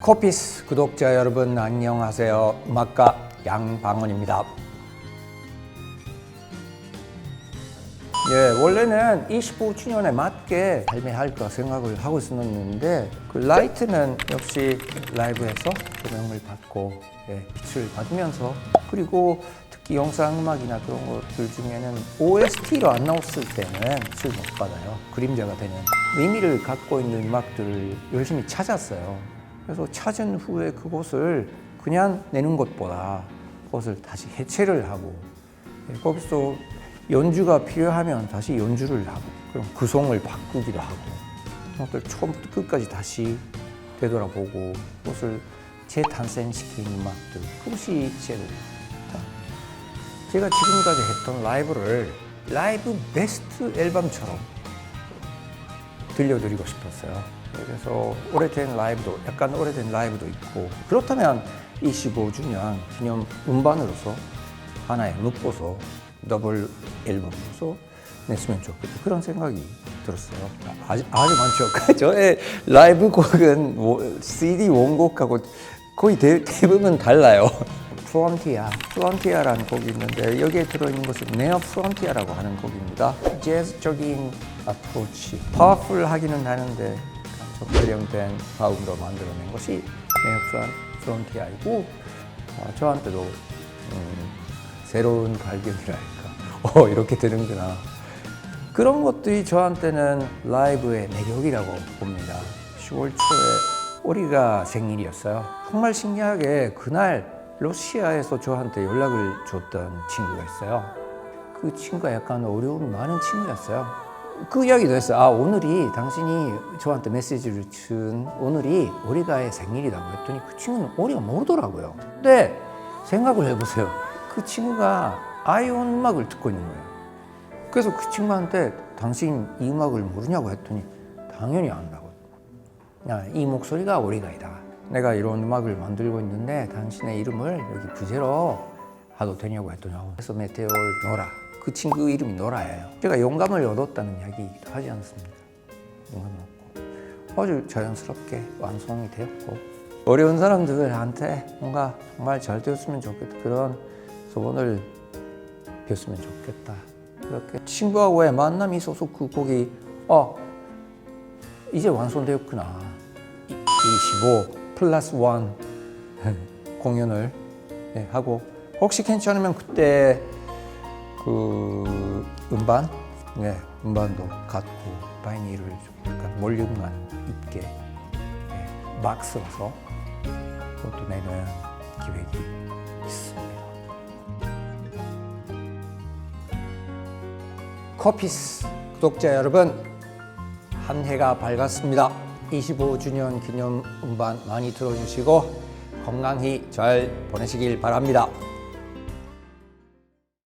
코피스 구독자 여러분 안녕하세요. 음악가 양방원입니다. 예, 원래는 25주년에 맞게 발매할까 생각을 하고 있었는데 그 라이트는 역시 라이브에서 조명을 받고 예, 빛을 받으면서 그리고 특히 영상 음악이나 그런 것들 중에는 OST로 안 나왔을 때는 빛을 못 받아요. 그림자가 되는 의미를 갖고 있는 음악들을 열심히 찾았어요. 그래서 찾은 후에 그것을 그냥 내는 것보다 그것을 다시 해체를 하고 예, 거기서 연주가 필요하면 다시 연주를 하고 그럼 구성을 바꾸기도 하고 그것들 처음부터 끝까지 다시 되돌아보고 그것을 재탄생시키는 음악들 그것이 제로입니다. 제가 지금까지 했던 라이브를 라이브 베스트 앨범처럼 들려드리고 싶었어요. 그래서 오래된 라이브도 약간 오래된 라이브도 있고 그렇다면 25주년 기념 음반으로서 하나의 묶어서 더블 앨범으로서 냈으면 좋겠다 그런 생각이 들었어요. 아주, 아주 많죠. 저의 라이브 곡은 뭐 CD 원곡하고 거의 대, 대부분 달라요. 프론티아, 프론티아라는 곡이 있는데 여기에 들어있는 것은 네어 프론티아라고 하는 곡입니다. 재즈적인 어프로치, 파워풀하기는 하는데 좀 변형된 파음으로 만들어낸 것이 네어 프론티아이고 어, 저한테도 음, 새로운 발견이랄까. 어, 이렇게 되는구나. 그런 것들이 저한테는 라이브의 매력이라고 봅니다. 10월 초에 오리가 생일이었어요. 정말 신기하게 그날 러시아에서 저한테 연락을 줬던 친구가 있어요. 그 친구가 약간 어려움이 많은 친구였어요. 그 이야기도 했어요. 아, 오늘이 당신이 저한테 메시지를 준 오늘이 오리가의 생일이라고 했더니 그 친구는 오리가 모르더라고요. 근데 생각을 해보세요. 그 친구가 아이온 음악을 듣고 있는 거예요. 그래서 그 친구한테 당신 이 음악을 모르냐고 했더니 당연히 안다고. 야, 이 목소리가 오리가이다. 내가 이런 음악을 만들고 있는데 당신의 이름을 여기 부제로 하도 되냐고 했더니 어, 그래서 메테올 노라. 그 친구 이름이 노라예요. 제가 영감을 얻었다는 이야기이기도 하지 않습니다. 영감을 얻고 아주 자연스럽게 완성이 되었고 어려운 사람들한테 뭔가 정말 잘 되었으면 좋겠다 그런 소원을 폈으면 좋겠다. 그렇게 친구하고의 만남이 있어서 그 곡이 어 이제 완성되었구나. 25 플러스 1 공연을 네, 하고 혹시 괜찮으면 그때 그 음반 네, 음반도 갖고 바이닐을 좀 약간 몰륨감 있게 네, 막 써서 그것도 내는 기획이 있습니다. 커피스 구독자 여러분 한 해가 밝았습니다. 25주년 기념 음반 많이 들어주시고 건강히 잘 보내시길 바랍니다.